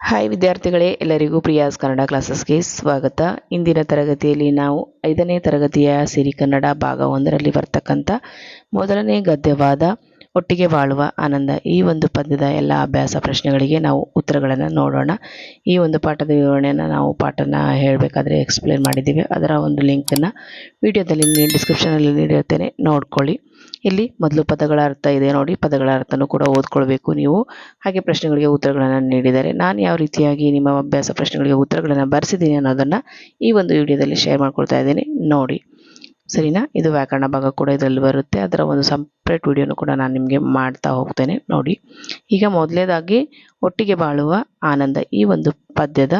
Hi ವಿದ್ಯಾರ್ಥಿಗಳೇ, ಎಲ್ಲರಿಗೂ ಪ್ರಿಯಾಸ್ ಕನ್ನಡ ಕ್ಲಾಸಸ್ಗೆ ಸ್ವಾಗತ. ಇಂದಿನ ತರಗತಿಯಲ್ಲಿ ನಾವು ಐದನೇ ತರಗತಿಯ ಸಿರಿ ಕನ್ನಡ ಭಾಗ ಒಂದರಲ್ಲಿ ಬರ್ತಕ್ಕಂಥ ಮೊದಲನೇ ಗದ್ಯವಾದ ಒಟ್ಟಿಗೆ ಬಾಳುವ ಆನಂದ ಈ ಒಂದು ಪದ್ಯದ ಎಲ್ಲ ಅಭ್ಯಾಸ ಪ್ರಶ್ನೆಗಳಿಗೆ ನಾವು ಉತ್ತರಗಳನ್ನು ನೋಡೋಣ. ಈ ಒಂದು ಪಾಠದ ವಿವರಣೆಯನ್ನು ನಾವು ಪಾಠನ ಹೇಳಬೇಕಾದ್ರೆ ಎಕ್ಸ್ಪ್ಲೇನ್ ಮಾಡಿದ್ದೀವಿ. ಅದರ ಒಂದು ಲಿಂಕನ್ನು ವಿಡಿಯೋದಲ್ಲಿ ಡಿಸ್ಕ್ರಿಪ್ಷನಲ್ಲಿ ನೀಡಿರ್ತೇನೆ ನೋಡ್ಕೊಳ್ಳಿ. ಇಲ್ಲಿ ಮೊದಲು ಪದಗಳ ಅರ್ಥ ಇದೆ ನೋಡಿ. ಪದಗಳ ಅರ್ಥನೂ ಕೂಡ ಓದ್ಕೊಳ್ಬೇಕು ನೀವು. ಹಾಗೆ ಪ್ರಶ್ನೆಗಳಿಗೆ ಉತ್ತರಗಳನ್ನು ನೀಡಿದ್ದಾರೆ ನಾನು ಯಾವ ರೀತಿಯಾಗಿ ನಿಮ್ಮ ಅಭ್ಯಾಸ ಪ್ರಶ್ನೆಗಳಿಗೆ ಉತ್ತರಗಳನ್ನು ಬರೆಸಿದ್ದೀನಿ ಅನ್ನೋದನ್ನು ಈ ಒಂದು ವಿಡಿಯೋದಲ್ಲಿ ಶೇರ್ ಮಾಡ್ಕೊಳ್ತಾ ಇದ್ದೀನಿ. ನೋಡಿ. ಸರಿನಾ? ಇದು ವ್ಯಾಕರಣ ಭಾಗ ಕೂಡ ಇದರಲ್ಲಿ ಬರುತ್ತೆ. ಅದರ ಒಂದು ಸಪ್ರೇಟ್ ವಿಡಿಯೋನು ಕೂಡ ನಾನು ನಿಮಗೆ ಮಾಡ್ತಾ ಹೋಗ್ತೇನೆ. ನೋಡಿ. ಈಗ ಮೊದಲೇದಾಗಿ ಒಟ್ಟಿಗೆ ಬಾಳುವ ಆನಂದ ಈ ಒಂದು ಪದ್ಯದ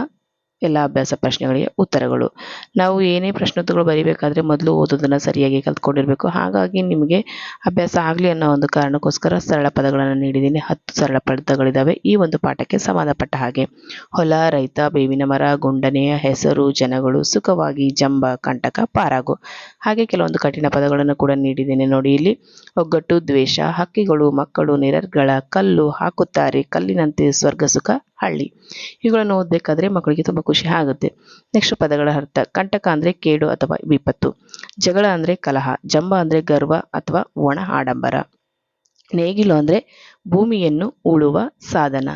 ಎಲ್ಲ ಅಭ್ಯಾಸ ಪ್ರಶ್ನೆಗಳಿಗೆ ಉತ್ತರಗಳು. ನಾವು ಏನೇ ಪ್ರಶ್ನೋತ್ತರಗಳು ಬರೀಬೇಕಾದ್ರೆ ಮೊದಲು ಓದೋದನ್ನು ಸರಿಯಾಗಿ ಕಲ್ತ್ಕೊಂಡಿರಬೇಕು. ಹಾಗಾಗಿ ನಿಮಗೆ ಅಭ್ಯಾಸ ಆಗಲಿ ಅನ್ನೋ ಒಂದು ಕಾರಣಕ್ಕೋಸ್ಕರ ಸರಳ ಪದಗಳನ್ನು ನೀಡಿದ್ದೀನಿ. ಹತ್ತು ಸರಳ ಪದಗಳಿದ್ದಾವೆ ಈ ಒಂದು ಪಾಠಕ್ಕೆ ಸಂಬಂಧಪಟ್ಟ ಹಾಗೆ. ಹೊಲ, ರೈತ, ಬೇವಿನ ಮರ ಗುಂಡನೆಯ ಹೆಸರು, ಜನಗಳು, ಸುಖವಾಗಿ ಜಂಬ, ಕಂಟಕ, ಪಾರಾಗು. ಹಾಗೆ ಕೆಲವೊಂದು ಕಠಿಣ ಪದಗಳನ್ನು ಕೂಡ ನೀಡಿದ್ದೀನಿ. ನೋಡಿ ಇಲ್ಲಿ, ಒಗ್ಗಟ್ಟು, ದ್ವೇಷ, ಹಕ್ಕಿಗಳು, ಮಕ್ಕಳು, ನಿರರ್ಗಳ, ಕಲ್ಲು, ಹಾಕುತ್ತಾರೆ, ಕಲ್ಲಿನಂತೆ ಸ್ವರ್ಗ ಸುಖ ಹಳ್ಳಿ. ಇವುಗಳನ್ನು ಓದಬೇಕಾದ್ರೆ ಮಕ್ಕಳಿಗೆ ತುಂಬ ಖುಷಿ ಆಗುತ್ತೆ. ನೆಕ್ಸ್ಟ್ ಪದಗಳ ಅರ್ಥ. ಕಂಟಕ ಅಂದರೆ ಕೇಡು ಅಥವಾ ವಿಪತ್ತು. ಜಗಳ ಅಂದರೆ ಕಲಹ. ಜಂಬ ಅಂದರೆ ಗರ್ವ ಅಥವಾ ಒಣ ಆಡಂಬರ. ನೇಗಿಲು ಅಂದರೆ ಭೂಮಿಯನ್ನು ಉಳುವ ಸಾಧನ,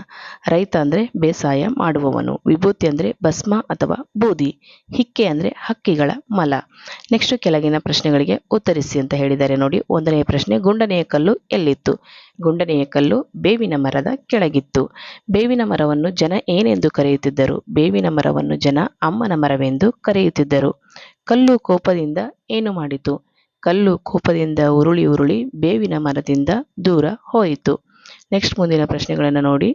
ರೈತ ಅಂದರೆ ಬೇಸಾಯ ಮಾಡುವವನು, ವಿಭೂತಿ ಅಂದರೆ ಭಸ್ಮ ಅಥವಾ ಬೂದಿ, ಹಿಕ್ಕೆ ಅಂದರೆ ಹಕ್ಕಿಗಳ ಮಲ. ನೆಕ್ಸ್ಟ್ ಕೆಳಗಿನ ಪ್ರಶ್ನೆಗಳಿಗೆ ಉತ್ತರಿಸಿ ಅಂತ ಹೇಳಿದ್ದಾರೆ ನೋಡಿ, ಒಂದನೆಯ ಪ್ರಶ್ನೆ, ಗುಂಡನೆಯ ಕಲ್ಲು ಎಲ್ಲಿತ್ತು? ಗುಂಡನೆಯ ಕಲ್ಲು ಬೇವಿನ ಮರದ ಕೆಳಗಿತ್ತು. ಬೇವಿನ ಮರವನ್ನು ಜನ ಏನೆಂದು ಕರೆಯುತ್ತಿದ್ದರು? ಬೇವಿನ ಮರವನ್ನು ಜನ ಅಮ್ಮನ ಮರವೆಂದು ಕರೆಯುತ್ತಿದ್ದರು. ಕಲ್ಲು ಕೋಪದಿಂದ ಏನು ಮಾಡಿತು? ಕಲ್ಲು ಕೋಪದಿಂದ ಉರುಳಿ ಉರುಳಿ ಬೇವಿನ ಮರದಿಂದ ದೂರ ಹೋಯಿತು. ನೆಕ್ಸ್ಟ್ ಮುಂದಿನ ಪ್ರಶ್ನೆಗಳನ್ನು ನೋಡಿ.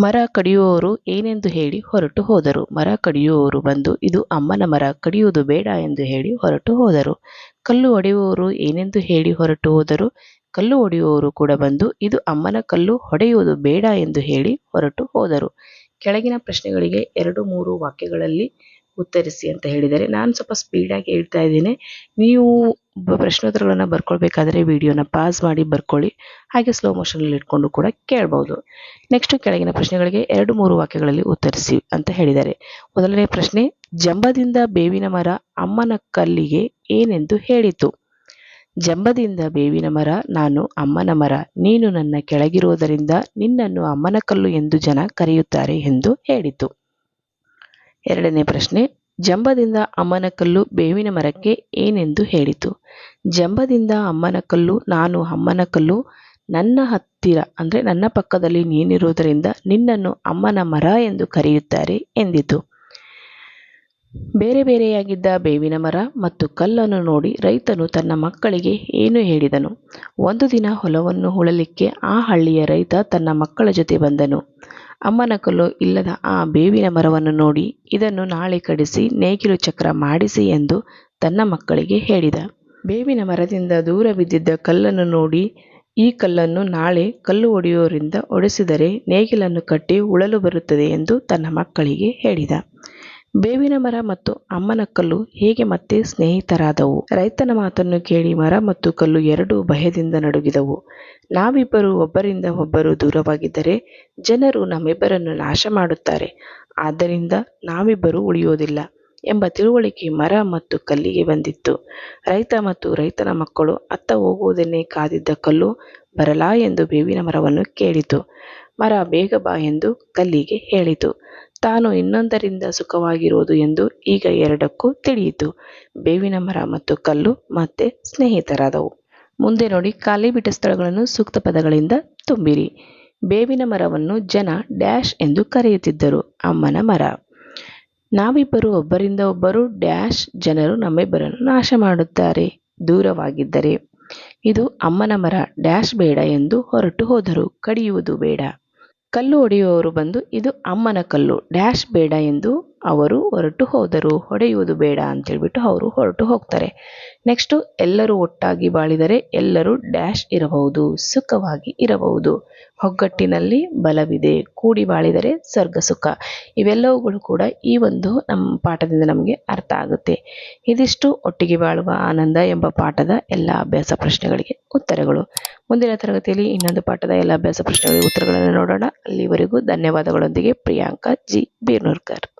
ಮರ ಕಡಿಯುವವರು ಏನೆಂದು ಹೇಳಿ ಹೊರಟು ಹೋದರು. ಮರ ಕಡಿಯುವವರು ಬಂದು, ಇದು ಅಮ್ಮನ ಮರ, ಕಡಿಯುವುದು ಬೇಡ ಎಂದು ಹೇಳಿ ಹೊರಟು ಹೋದರು. ಕಲ್ಲು ಹೊಡೆಯುವವರು ಏನೆಂದು ಹೇಳಿ ಹೊರಟು ಹೋದರು. ಕಲ್ಲು ಹೊಡೆಯುವವರು ಕೂಡ ಬಂದು, ಇದು ಅಮ್ಮನ ಕಲ್ಲು, ಹೊಡೆಯುವುದು ಬೇಡ ಎಂದು ಹೇಳಿ ಹೊರಟು ಹೋದರು. ಕೆಳಗಿನ ಪ್ರಶ್ನೆಗಳಿಗೆ ಎರಡು ಮೂರು ವಾಕ್ಯಗಳಲ್ಲಿ ಉತ್ತರಿಸಿ ಅಂತ ಹೇಳಿದರೆ, ನಾನು ಸ್ವಲ್ಪ ಸ್ಪೀಡಾಗಿ ಹೇಳ್ತಾ ಇದ್ದೀನಿ. ನೀವು ಪ್ರಶ್ನೋತ್ತರಗಳನ್ನು ಬರ್ಕೊಳ್ಬೇಕಾದ್ರೆ ವಿಡಿಯೋನ ಪಾಸ್ ಮಾಡಿ ಬರ್ಕೊಳ್ಳಿ. ಹಾಗೆ ಸ್ಲೋ ಮೋಷನಲ್ಲಿ ಇಟ್ಕೊಂಡು ಕೂಡ ಕೇಳ್ಬೋದು. ನೆಕ್ಸ್ಟ್ ಕೆಳಗಿನ ಪ್ರಶ್ನೆಗಳಿಗೆ ಎರಡು ಮೂರು ವಾಕ್ಯಗಳಲ್ಲಿ ಉತ್ತರಿಸಿ ಅಂತ ಹೇಳಿದ್ದಾರೆ. ಮೊದಲನೇ ಪ್ರಶ್ನೆ, ಜಂಬದಿಂದ ಬೇವಿನ ಮರ ಅಮ್ಮನ ಕಲ್ಲಿಗೆ ಏನೆಂದು ಹೇಳಿತು? ಜಂಬದಿಂದ ಬೇವಿನ ಮರ, ನಾನು ಅಮ್ಮನ ಮರ, ನೀನು ನನ್ನ ಕೆಳಗಿರುವುದರಿಂದ ನಿನ್ನನ್ನು ಅಮ್ಮನ ಕಲ್ಲು ಎಂದು ಜನ ಕರೆಯುತ್ತಾರೆ ಎಂದು ಹೇಳಿತು. ಎರಡನೇ ಪ್ರಶ್ನೆ ಜಂಬದಿಂದ ಅಮ್ಮನ ಕಲ್ಲು ಬೇವಿನ ಮರಕ್ಕೆ ಏನೆಂದು ಹೇಳಿತು. ಜಂಬದಿಂದ ಅಮ್ಮನ ಕಲ್ಲು, ನಾನು ಅಮ್ಮನ ಕಲ್ಲು, ನನ್ನ ಹತ್ತಿರ, ಅಂದರೆ ನನ್ನ ಪಕ್ಕದಲ್ಲಿ ನೀನಿರುವುದರಿಂದ ನಿನ್ನನ್ನು ಅಮ್ಮನ ಮರ ಎಂದು ಕರೆಯುತ್ತಾರೆ ಎಂದಿತು. ಬೇರೆ ಬೇರೆಯಾಗಿದ್ದ ಬೇವಿನ ಮರ ಮತ್ತು ಕಲ್ಲನ್ನು ನೋಡಿ ರೈತನು ತನ್ನ ಮಕ್ಕಳಿಗೆ ಏನು ಹೇಳಿದನು. ಒಂದು ದಿನ ಹೊಲವನ್ನು ಹೂಳಲಿಕ್ಕೆ ಆ ಹಳ್ಳಿಯ ರೈತ ತನ್ನ ಮಕ್ಕಳ ಜೊತೆ ಬಂದನು. ಅಮ್ಮನ ಕಲ್ಲು ಇಲ್ಲದ ಆ ಬೇವಿನ ಮರವನ್ನು ನೋಡಿ ಇದನ್ನು ನಾಳೆ ಕಡಿಸಿ ನೇಗಿಲು ಚಕ್ರ ಮಾಡಿಸಿ ಎಂದು ತನ್ನ ಮಕ್ಕಳಿಗೆ ಹೇಳಿದ. ಬೇವಿನ ಮರದಿಂದ ದೂರ ಬಿದ್ದಿದ್ದ ಕಲ್ಲನ್ನು ನೋಡಿ ಈ ಕಲ್ಲನ್ನು ನಾಳೆ ಕಲ್ಲು ಒಡೆಯುವವರಿಂದ ಒಡೆಸಿದರೆ ನೇಗಿಲನ್ನು ಕಟ್ಟಿ ಉಳಲು ಬರುತ್ತದೆ ಎಂದು ತನ್ನ ಮಕ್ಕಳಿಗೆ ಹೇಳಿದ. ಬೇವಿನ ಮರ ಮತ್ತು ಅಮ್ಮನ ಕಲ್ಲು ಹೇಗೆ ಮತ್ತೆ ಸ್ನೇಹಿತರಾದವು? ರೈತನ ಮಾತನ್ನು ಕೇಳಿ ಮರ ಮತ್ತು ಕಲ್ಲು ಎರಡೂ ಭಯದಿಂದ ನಡುಗಿದವು. ನಾವಿಬ್ಬರು ಒಬ್ಬರಿಂದ ಒಬ್ಬರು ದೂರವಾಗಿದ್ದರೆ ಜನರು ನಮ್ಮಿಬ್ಬರನ್ನು ನಾಶ ಮಾಡುತ್ತಾರೆ. ಆದ್ದರಿಂದ ನಾವಿಬ್ಬರು ಉಳಿಯೋದಿಲ್ಲ ಎಂಬ ತಿಳುವಳಿಕೆ ಮರ ಮತ್ತು ಕಲ್ಲಿಗೆ ಬಂದಿತ್ತು. ರೈತ ಮತ್ತು ರೈತನ ಮಕ್ಕಳು ಅತ್ತ ಹೋಗುವುದನ್ನೇ ಕಾದಿದ್ದ ಕಲ್ಲು ಬರಲಾ ಎಂದು ಬೇವಿನ ಮರವನ್ನು ಕೇಳಿತು. ಮರ ಬೇಗ ಬಾ ಎಂದು ಕಲ್ಲಿಗೆ ಹೇಳಿತು. ತಾನು ಇನ್ನೊಂದರಿಂದ ಸುಖವಾಗಿರುವುದು ಎಂದು ಈಗ ಎರಡಕ್ಕೂ ತಿಳಿಯಿತು. ಬೇವಿನ ಮರ ಮತ್ತು ಕಲ್ಲು ಮತ್ತೆ ಸ್ನೇಹಿತರಾದವು. ಮುಂದೆ ನೋಡಿ, ಖಾಲಿ ಬಿಟ್ಟ ಸ್ಥಳಗಳನ್ನು ಸೂಕ್ತ ಪದಗಳಿಂದ ತುಂಬಿರಿ. ಬೇವಿನ ಮರವನ್ನು ಜನ ಡ್ಯಾಶ್ ಎಂದು ಕರೆಯುತ್ತಿದ್ದರು, ಅಮ್ಮನ ಮರ. ನಾವಿಬ್ಬರು ಒಬ್ಬರಿಂದ ಒಬ್ಬರು ಡ್ಯಾಶ್ ಜನರು ನಮ್ಮಿಬ್ಬರನ್ನು ನಾಶ ಮಾಡುತ್ತಾರೆ, ದೂರವಾಗಿದ್ದರೆ. ಇದು ಅಮ್ಮನ ಮರ, ಡ್ಯಾಶ್ ಬೇಡ ಎಂದು ಹೊರಟು ಹೋದರು. ಕಡಿಯುವುದು ಬೇಡ. ಕಲ್ಲು ಹೊಡೆಯುವವರು ಬಂದು ಇದು ಅಮ್ಮನ ಕಲ್ಲು ಡ್ಯಾಶ್ ಬೇಡ ಎಂದು ಅವರು ಹೊರಟು ಹೋದರು ಹೊಡೆಯುವುದು ಬೇಡ ಅಂತೇಳ್ಬಿಟ್ಟು ಅವರು ಹೊರಟು ಹೋಗ್ತಾರೆ. ನೆಕ್ಸ್ಟು ಎಲ್ಲರೂ ಒಟ್ಟಾಗಿ ಬಾಳಿದರೆ ಎಲ್ಲರೂ ಡ್ಯಾಶ್ ಇರಬಹುದು, ಸುಖವಾಗಿ ಇರಬಹುದು. ಒಗ್ಗಟ್ಟಿನಲ್ಲಿ ಬಲವಿದೆ, ಕೂಡಿ ಬಾಳಿದರೆ ಸ್ವರ್ಗ ಸುಖ. ಇವೆಲ್ಲವುಗಳು ಕೂಡ ಈ ಒಂದು ನಮ್ಮ ಪಾಠದಿಂದ ನಮಗೆ ಅರ್ಥ ಆಗುತ್ತೆ. ಇದಿಷ್ಟು ಒಟ್ಟಿಗೆ ಬಾಳುವ ಆನಂದ ಎಂಬ ಪಾಠದ ಎಲ್ಲ ಅಭ್ಯಾಸ ಪ್ರಶ್ನೆಗಳಿಗೆ ಉತ್ತರಗಳು. ಮುಂದಿನ ತರಗತಿಯಲ್ಲಿ ಇನ್ನೊಂದು ಪಾಠದ ಎಲ್ಲ ಅಭ್ಯಾಸ ಪ್ರಶ್ನೆಗಳಿಗೆ ಉತ್ತರಗಳನ್ನು ನೋಡೋಣ. ಅಲ್ಲಿವರೆಗೂ ಧನ್ಯವಾದಗಳೊಂದಿಗೆ ಪ್ರಿಯಾಂಕಾ ಜಿ ಬೀರ್ನೂರ್ಕರ್.